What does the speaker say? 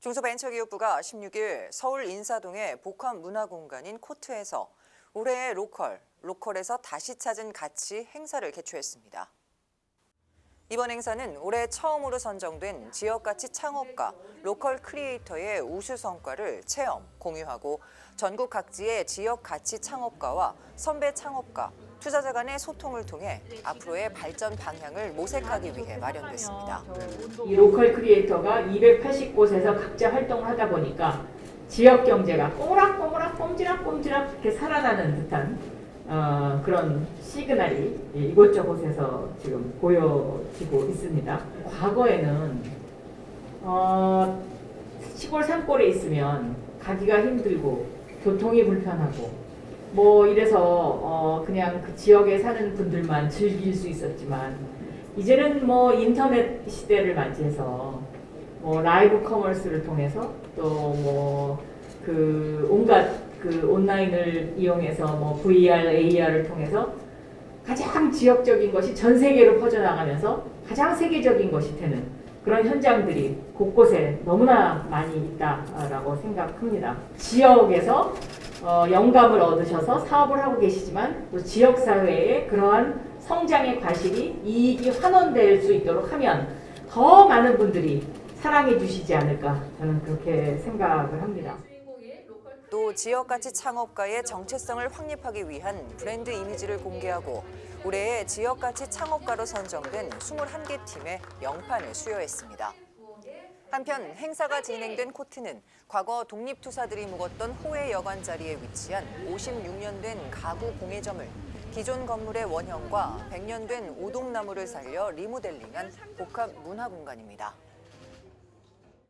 중소벤처기업부가 16일 서울 인사동의 복합 문화공간인 코트에서 올해의 로컬, 로컬에서 다시 찾은 가치 행사를 개최했습니다. 이번 행사는 올해 처음으로 선정된 지역가치 창업가, 로컬 크리에이터의 우수 성과를 체험, 공유하고 전국 각지의 지역 가치 창업가와 선배 창업가, 투자자 간의 소통을 통해 앞으로의 발전 방향을 모색하기 위해 마련됐습니다. 이 로컬 크리에이터가 280곳에서 각자 활동을 하다 보니까 지역 경제가 꼬락꼬락 꼼지락꼼지락 이렇게 살아나는 듯한 어, 그런 시그널이 이곳저곳에서 지금 보여지고 있습니다. 과거에는 어, 시골 산골에 있으면 가기가 힘들고 교통이 불편하고 뭐 이래서 어, 그냥 그 지역에 사는 분들만 즐길 수 있었지만 이제는 뭐 인터넷 시대를 맞이해서 뭐 라이브 커머스를 통해서 또 뭐 그 온갖 그 온라인을 이용해서 뭐 VR, AR을 통해서 가장 지역적인 것이 전 세계로 퍼져나가면서 가장 세계적인 것이 되는 그런 현장들이 곳곳에 너무나 많이 있다라고 생각합니다. 지역에서 어, 영감을 얻으셔서 사업을 하고 계시지만 또 지역 사회에 그러한 성장의 과실이 이익이 환원될 수 있도록 하면 더 많은 분들이 사랑해 주시지 않을까 저는 그렇게 생각을 합니다. 또 지역가치 창업가의 정체성을 확립하기 위한 브랜드 이미지를 공개하고 올해의 지역가치 창업가로 선정된 21개 팀의 명판을 수여했습니다. 한편 행사가 진행된 코트는 과거 독립투사들이 묵었던 호회 여관 자리에 위치한 56년 된 가구 공예점을 기존 건물의 원형과 100년 된 오동나무를 살려 리모델링한 복합 문화 공간입니다.